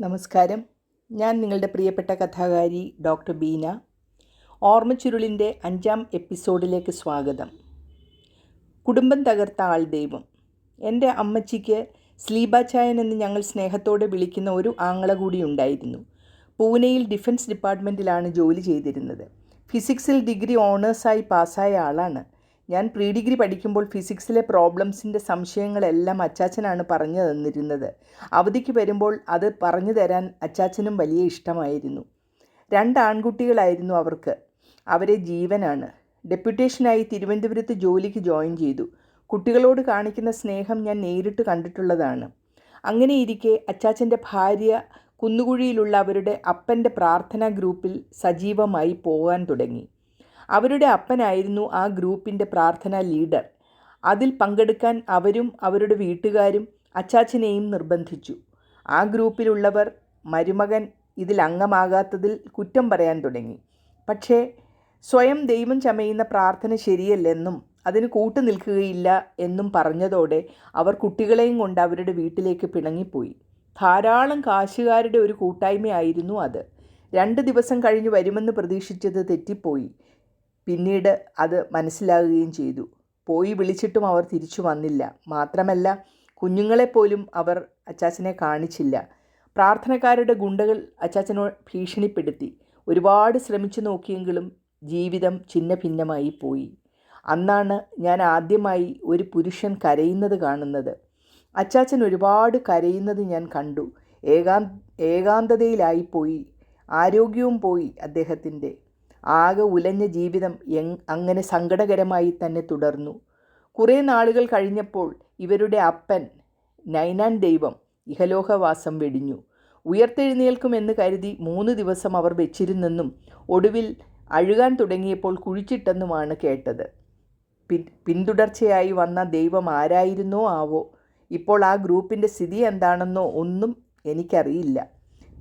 നമസ്കാരം. ഞാൻ നിങ്ങളുടെ പ്രിയപ്പെട്ട കഥാകാരി ഡോക്ടർ ബീന. ഓർമ്മച്ചുരുളിന്റെ അഞ്ചാം എപ്പിസോഡിലേക്ക് സ്വാഗതം. കുടുംബം തകർത്ത ആൾ ദൈവം. എന്റെ അമ്മച്ചിക്ക് സ്ലീബാചായൻ എന്ന് ഞങ്ങൾ സ്നേഹത്തോടെ വിളിക്കുന്ന ഒരു ആങ്ങള കൂടി ഉണ്ടായിരുന്നു. പൂനെയിൽ ഡിഫൻസ് ഡിപ്പാർട്ട്മെന്റിലാണ് ജോലി ചെയ്തിരുന്നത്. ഫിസിക്സിൽ ഡിഗ്രി ഓണേഴ്സായി പാസ്സായ ആളാണ്. ഞാൻ പ്രീ ഡിഗ്രി പഠിക്കുമ്പോൾ ഫിസിക്സിലെ പ്രോബ്ലംസിന്റെ സംശയങ്ങളെല്ലാം അച്ചാച്ചനാണ് പറഞ്ഞു തന്നിരുന്നത്. അവധിക്ക് വരുമ്പോൾ അത് പറഞ്ഞു തരാൻ അച്ചാച്ചനും വലിയ ഇഷ്ടമായിരുന്നു. രണ്ട് ആൺകുട്ടികളായിരുന്നു അവർക്ക്. അവരെ ജീവനാണ്. ഡെപ്യൂട്ടേഷനായി തിരുവനന്തപുരത്ത് ജോലിക്ക് ജോയിൻ ചെയ്തു. കുട്ടികളോട് കാണിക്കുന്ന സ്നേഹം ഞാൻ നേരിട്ട് കണ്ടിട്ടുള്ളതാണ്. അങ്ങനെയിരിക്കെ അച്ചാച്ചന്റെ ഭാര്യ കുന്നുകുഴിയിലുള്ള അവരുടെ അപ്പന്റെ പ്രാർത്ഥനാ ഗ്രൂപ്പിൽ സജീവമായി പോകാൻ തുടങ്ങി. അവരുടെ അപ്പനായിരുന്നു ആ ഗ്രൂപ്പിന്റെ പ്രാർത്ഥനാ ലീഡർ. അതിൽ പങ്കെടുക്കാൻ അവരും അവരുടെ വീട്ടുകാരും അച്ചാച്ചനെയും നിർബന്ധിച്ചു. ആ ഗ്രൂപ്പിലുള്ളവർ മരുമകൻ ഇതിൽ അംഗമാകാത്തതിൽ കുറ്റം പറയാൻ തുടങ്ങി. പക്ഷേ സ്വയം ദൈവം ചമയുന്ന പ്രാർത്ഥന ശരിയല്ലെന്നും അതിന് കൂട്ടു നിൽക്കുകയില്ല എന്നും പറഞ്ഞതോടെ അവർ കുട്ടികളെയും കൊണ്ട് അവരുടെ വീട്ടിലേക്ക് പിണങ്ങിപ്പോയി. ധാരാളം കാശുകാരുടെ ഒരു കൂട്ടായ്മയായിരുന്നു അത്. രണ്ട് ദിവസം കഴിഞ്ഞ് വരുമെന്ന് പ്രതീക്ഷിച്ചത് തെറ്റിപ്പോയി. പിന്നീട് അത് മനസ്സിലാകുകയും ചെയ്തു. പോയി വിളിച്ചിട്ടും അവർ തിരിച്ചു വന്നില്ല. മാത്രമല്ല കുഞ്ഞുങ്ങളെപ്പോലും അവർ അച്ചാച്ചനെ കാണിച്ചില്ല. പ്രാർത്ഥനക്കാരുടെ ഗുണ്ടകൾ അച്ചാച്ചനോട് ഭീഷണിപ്പെടുത്തി. ഒരുപാട് ശ്രമിച്ചു നോക്കിയെങ്കിലും ജീവിതം ചിന്ന ഭിന്നമായി പോയി. അന്നാണ് ഞാൻ ആദ്യമായി ഒരു പുരുഷൻ കരയുന്നത് കാണുന്നത്. അച്ചാച്ചൻ ഒരുപാട് കരയുന്നത് ഞാൻ കണ്ടു. ഏകാ ഏകാന്തതയിലായിപ്പോയി ആരോഗ്യവും പോയി അദ്ദേഹത്തിന്റെ. ആകെ ഉലഞ്ഞ ജീവിതം അങ്ങനെ സങ്കടകരമായി തന്നെ തുടർന്നു. കുറേ നാളുകൾ കഴിഞ്ഞപ്പോൾ ഇവരുടെ അപ്പൻ നൈനാൻ ദൈവം ഇഹലോഹവാസം വെടിഞ്ഞു. ഉയർത്തെഴുന്നേൽക്കുമെന്ന് കരുതി മൂന്ന് ദിവസം അവർ വെച്ചിരുന്നെന്നും ഒടുവിൽ അഴുകാൻ തുടങ്ങിയപ്പോൾ കുഴിച്ചിട്ടെന്നുമാണ് കേട്ടത്. പിൻ പിന്തുടർച്ചയായി വന്ന ദൈവം ആരായിരുന്നോ ആവോ? ഇപ്പോൾ ആ ഗ്രൂപ്പിന്റെ സ്ഥിതി എന്താണെന്നോ ഒന്നും എനിക്കറിയില്ല.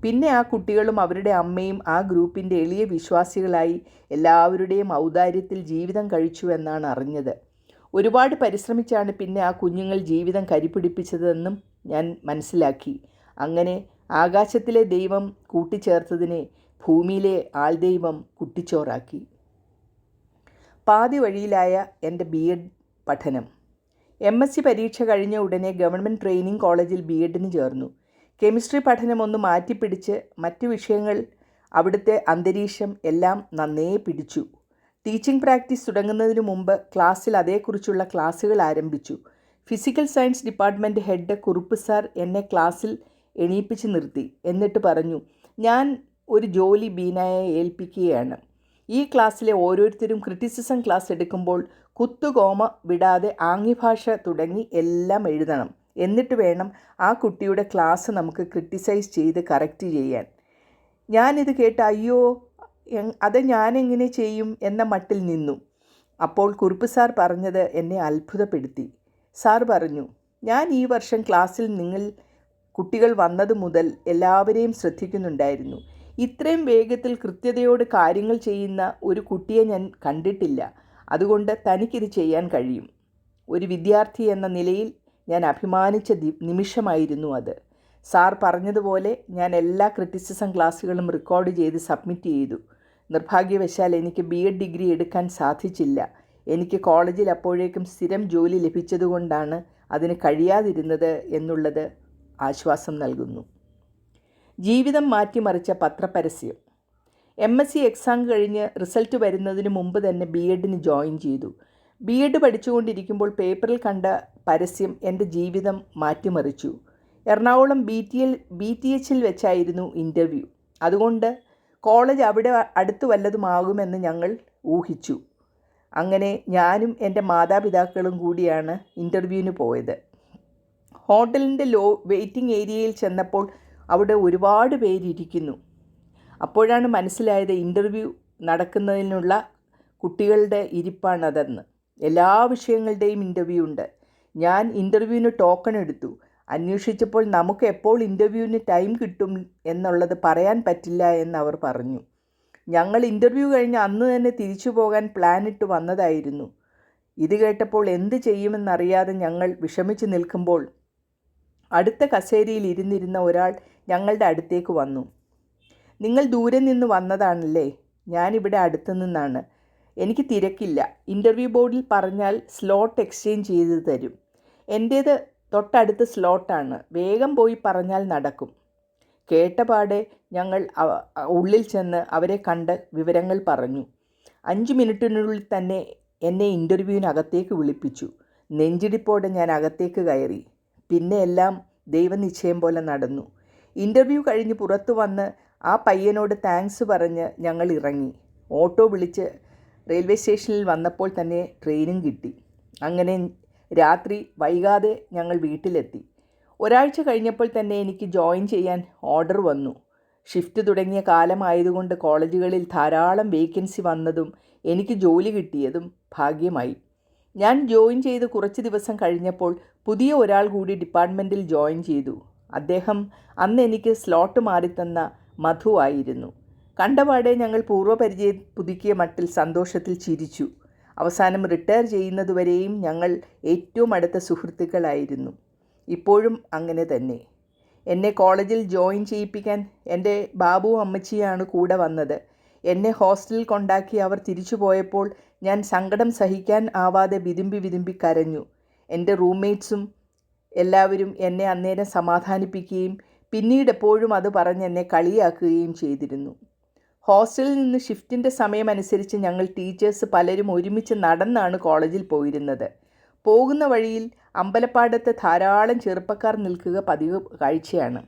പിന്നെ ആ കുട്ടികളും അവരുടെ അമ്മയും ആ ഗ്രൂപ്പിന്റെ എളിയ വിശ്വാസികളായി എല്ലാവരുടെയും ഔദാര്യത്തിൽ ജീവിതം കഴിച്ചു എന്നാണ് അറിഞ്ഞത്. ഒരുപാട് പരിശ്രമിച്ചാണ് പിന്നെ ആ കുഞ്ഞുങ്ങൾ ജീവിതം കരിപിടിപ്പിച്ചതെന്നും ഞാൻ മനസ്സിലാക്കി. അങ്ങനെ ആകാശത്തിലെ ദൈവം കൂട്ടിച്ചേർത്തതിനെ ഭൂമിയിലെ ആൾദൈവം കുട്ടിച്ചോറാക്കി. പാതി വഴിയിലായ എന്റെ ബി എഡ് പഠനം. എം എസ് സി പരീക്ഷ കഴിഞ്ഞ ഉടനെ ഗവൺമെന്റ് ട്രെയിനിങ് കോളേജിൽ ബി എഡിന് ചേർന്നു. കെമിസ്ട്രി പഠനമൊന്ന് മാറ്റിപ്പിടിച്ച് മറ്റു വിഷയങ്ങൾ അവിടുത്തെ അന്തരീക്ഷം എല്ലാം നന്നേ പിടിച്ചു. ടീച്ചിങ് പ്രാക്ടീസ് തുടങ്ങുന്നതിന് മുമ്പ് ക്ലാസ്സിൽ അതേക്കുറിച്ചുള്ള ക്ലാസ്സുകൾ ആരംഭിച്ചു. Physical science department head Kurup sir എന്നെ ക്ലാസ്സിൽ എണീപ്പിച്ച് നിർത്തി. എന്നിട്ട് പറഞ്ഞു ഞാൻ ഒരു ജോലി ബീനായെ ഏൽപ്പിക്കുകയാണ്. ഈ ക്ലാസ്സിലെ ഓരോരുത്തരും ക്രിറ്റിസിസം ക്ലാസ് എടുക്കുമ്പോൾ കുത്തുകോമ വിടാതെ ആംഗ്യഭാഷ തുടങ്ങി എല്ലാം എഴുതണം. എന്നിട്ട് വേണം ആ കുട്ടിയുടെ ക്ലാസ് നമുക്ക് ക്രിട്ടിസൈസ് ചെയ്ത് കറക്റ്റ് ചെയ്യാൻ. ഞാനിത് കേട്ട് അയ്യോ അത് ഞാനെങ്ങനെ ചെയ്യും? എന്ന മട്ടിൽ നിന്നു. അപ്പോൾ കുറുപ്പ് സാർ പറഞ്ഞത് എന്നെ അത്ഭുതപ്പെടുത്തി. സാർ പറഞ്ഞു ഞാൻ ഈ വർഷം ക്ലാസ്സിൽ നിങ്ങൾ കുട്ടികൾ വന്നത് മുതൽ എല്ലാവരെയും ശ്രദ്ധിക്കുന്നുണ്ടായിരുന്നു. ഇത്രയും വേഗത്തിൽ കൃത്യതയോട് കാര്യങ്ങൾ ചെയ്യുന്ന ഒരു കുട്ടിയെ ഞാൻ കണ്ടിട്ടില്ല. അതുകൊണ്ട് തനിക്കിത് ചെയ്യാൻ കഴിയും. ഒരു വിദ്യാർത്ഥി എന്ന നിലയിൽ ഞാൻ അഭിമാനിച്ച നിമിഷമായിരുന്നു അത്. സാർ പറഞ്ഞതുപോലെ ഞാൻ എല്ലാ ക്രിറ്റിസിസം ക്ലാസ്സുകളും റെക്കോർഡ് ചെയ്ത് സബ്മിറ്റ് ചെയ്തു. നിർഭാഗ്യവശാൽ എനിക്ക് ബി എഡ് ഡിഗ്രി എടുക്കാൻ സാധിച്ചില്ല. എനിക്ക് കോളേജിൽ അപ്പോഴേക്കും സ്ഥിരം ജോലി ലഭിച്ചതുകൊണ്ടാണ് അതിന് കഴിയാതിരുന്നത് എന്നുള്ളത് ആശ്വാസം നൽകുന്നു. ജീവിതം മാറ്റിമറിച്ച പത്രപരസ്യം. എം എസ് സി എക്സാം കഴിഞ്ഞ് റിസൾട്ട് വരുന്നതിന് മുമ്പ് തന്നെ ബി എഡിന് ജോയിൻ ചെയ്തു. ബി എഡ് പഠിച്ചുകൊണ്ടിരിക്കുമ്പോൾ പേപ്പറിൽ കണ്ട പരസ്യം എന്റെ ജീവിതം മാറ്റിമറിച്ചു. Ernakulam B T L B T എച്ചിൽ വെച്ചായിരുന്നു ഇന്റർവ്യൂ അതുകൊണ്ട് കോളേജ് അവിടെ അടുത്ത് വല്ലതുമാകുമെന്ന് ഞങ്ങൾ ഊഹിച്ചു. അങ്ങനെ ഞാനും എന്റെ മാതാപിതാക്കളും കൂടിയാണ് ഇന്റർവ്യൂവിന് പോയത്. ഹോട്ടലിന്റെ ലോ വെയിറ്റിംഗ് ഏരിയയിൽ ചെന്നപ്പോൾ അവിടെ ഒരുപാട് പേരിരിക്കുന്നു. അപ്പോഴാണ് മനസ്സിലായത് ഇന്റർവ്യൂ നടക്കുന്നതിനുള്ള കുട്ടികളുടെ ഇരിപ്പാണതെന്ന്. എല്ലാ വിഷയങ്ങളുടെയും ഇന്റർവ്യൂ ഉണ്ട്. ഞാൻ ഇന്റർവ്യൂവിന് ടോക്കൺ എടുത്തു. അന്വേഷിച്ചപ്പോൾ നമുക്ക് എപ്പോൾ ഇന്റർവ്യൂവിന് ടൈം കിട്ടും എന്നുള്ളത് പറയാൻ പറ്റില്ല എന്ന് അവർ പറഞ്ഞു. ഞങ്ങൾ ഇന്റർവ്യൂ കഴിഞ്ഞ് അന്ന് തന്നെ തിരിച്ചു പോകാൻ പ്ലാനിട്ട് വന്നതായിരുന്നു. ഇത് കേട്ടപ്പോൾ എന്ത് ചെയ്യുമെന്നറിയാതെ ഞങ്ങൾ വിഷമിച്ച് നിൽക്കുമ്പോൾ അടുത്ത കസേരയിൽ ഇരുന്നിരുന്ന ഒരാൾ ഞങ്ങളുടെ അടുത്തേക്ക് വന്നു. നിങ്ങൾ ദൂരെ നിന്ന് വന്നതാണല്ലേ? ഞാനിവിടെ അടുത്തു നിന്നാണ്. എനിക്ക് തിരക്കില്ല. ഇന്റർവ്യൂ ബോർഡിൽ പറഞ്ഞാൽ സ്ലോട്ട് എക്സ്ചേഞ്ച് ചെയ്ത് തരും. എന്റേത് തൊട്ടടുത്ത് സ്ലോട്ടാണ്. വേഗം പോയി പറഞ്ഞാൽ നടക്കും. കേട്ടപാടെ ഞങ്ങൾ ഉള്ളിൽ ചെന്ന് അവരെ കണ്ട് വിവരങ്ങൾ പറഞ്ഞു. അഞ്ച് മിനിറ്റിനുള്ളിൽ തന്നെ എന്നെ ഇന്റർവ്യൂവിനകത്തേക്ക് വിളിപ്പിച്ചു. നെഞ്ചിടിപ്പോടെ ഞാൻ അകത്തേക്ക് കയറി. പിന്നെ എല്ലാം ദൈവനിശ്ചയം പോലെ നടന്നു. ഇന്റർവ്യൂ കഴിഞ്ഞ് പുറത്തു വന്ന് ആ പയ്യനോട് താങ്ക്സ് പറഞ്ഞ് ഞങ്ങൾ ഇറങ്ങി. ഓട്ടോ വിളിച്ച് റെയിൽവേ സ്റ്റേഷനിൽ വന്നപ്പോൾ തന്നെ ട്രെയിനും കിട്ടി. അങ്ങനെ രാത്രി വൈകാതെ ഞങ്ങൾ വീട്ടിലെത്തി. ഒരാഴ്ച കഴിഞ്ഞപ്പോൾ തന്നെ എനിക്ക് ജോയിൻ ചെയ്യാൻ ഓർഡർ വന്നു. ഷിഫ്റ്റ് തുടങ്ങിയ കാലമായതുകൊണ്ട് കോളേജുകളിൽ ധാരാളം വേക്കൻസി വന്നതും എനിക്ക് ജോലി കിട്ടിയതും ഭാഗ്യമായി. ഞാൻ ജോയിൻ ചെയ്ത് കുറച്ച് ദിവസം കഴിഞ്ഞപ്പോൾ പുതിയ ഒരാൾ കൂടി ഡിപ്പാർട്ട്മെന്റിൽ ജോയിൻ ചെയ്തു. അദ്ദേഹം അന്ന് എനിക്ക് സ്ലോട്ട് മാറിത്തന്ന മധു ആയിരുന്നു. കണ്ടപാടെ ഞങ്ങൾ പൂർവപരിചയം പുതുക്കിയ മട്ടിൽ സന്തോഷത്തിൽ ചിരിച്ചു. അവസാനം റിട്ടയർ ചെയ്യുന്നതുവരെയും ഞങ്ങൾ ഏറ്റവും അടുത്ത സുഹൃത്തുക്കളായിരുന്നു. ഇപ്പോഴും അങ്ങനെ തന്നെ. എന്നെ കോളേജിൽ ജോയിൻ ചെയ്യിപ്പിക്കാൻ എന്റെ ബാബു അമ്മച്ചിയാണ് കൂടെ വന്നത്. എന്നെ ഹോസ്റ്റലിൽ കൊണ്ടാക്കി അവർ തിരിച്ചു പോയപ്പോൾ ഞാൻ സങ്കടം സഹിക്കാൻ ആവാതെ വിതുമ്പി വിതുമ്പി കരഞ്ഞു. എന്റെ റൂംമേറ്റ്സും എല്ലാവരും എന്നെ അന്നേരം സമാധാനിപ്പിക്കുകയും പിന്നീട് എപ്പോഴും അത് പറഞ്ഞ് എന്നെ കളിയാക്കുകയും ചെയ്തിരുന്നു. ഹോസ്റ്റലിൽ നിന്ന് ഷിഫ്റ്റിന്റെ സമയമനുസരിച്ച് ഞങ്ങൾ ടീച്ചേഴ്സ് പലരും ഒരുമിച്ച് നടന്നാണ് കോളേജിൽ പോയിരുന്നത്. പോകുന്ന വഴിയിൽ അമ്പലപ്പാടത്ത് ധാരാളം ചെറുപ്പക്കാർ നിൽക്കുക പതിവ് കാഴ്ചയാണ്.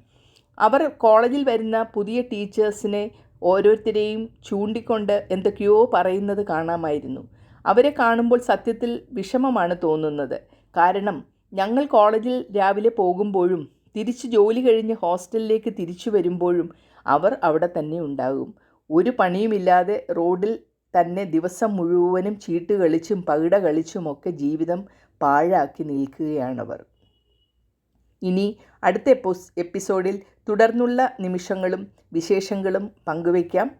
അവർ കോളേജിൽ വരുന്ന പുതിയ ടീച്ചേഴ്സിനെ ഓരോരുത്തരെയും ചൂണ്ടിക്കൊണ്ട് എന്തൊക്കെയോ പറയുന്നത് കാണാമായിരുന്നു. അവരെ കാണുമ്പോൾ സത്യത്തിൽ വിഷമമാണ് തോന്നുന്നത്. കാരണം ഞങ്ങൾ കോളേജിൽ രാവിലെ പോകുമ്പോഴും തിരിച്ച് ജോലി കഴിഞ്ഞ് ഹോസ്റ്റലിലേക്ക് തിരിച്ചു വരുമ്പോഴും അവർ അവിടെ തന്നെ ഉണ്ടാകും. ഒരു പണിയുമില്ലാതെ റോഡിൽ തന്നെ ദിവസം മുഴുവനും ചീട്ട് കളിച്ചും പകിട കളിച്ചുമൊക്കെ ജീവിതം പാഴാക്കി നിൽക്കുകയാണവർ. ഇനി അടുത്ത എപ്പിസോഡിൽ തുടർന്നുള്ള നിമിഷങ്ങളും വിശേഷങ്ങളും പങ്കുവയ്ക്കാം.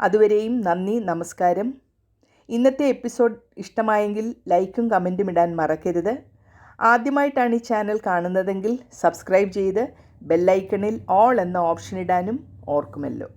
അതുവരെയും നന്ദി നമസ്കാരം. ഇന്നത്തെ എപ്പിസോഡ് ഇഷ്ടമായെങ്കിൽ ലൈക്കും കമന്റും ഇടാൻ മറക്കരുത്. ആദ്യമായിട്ടാണ് ഈ ചാനൽ കാണുന്നതെങ്കിൽ സബ്സ്ക്രൈബ് ചെയ്ത് ബെല്ലൈക്കണിൽ ഓൾ എന്ന ഓപ്ഷൻ ഇടാനും ഓർക്കുമല്ലോ.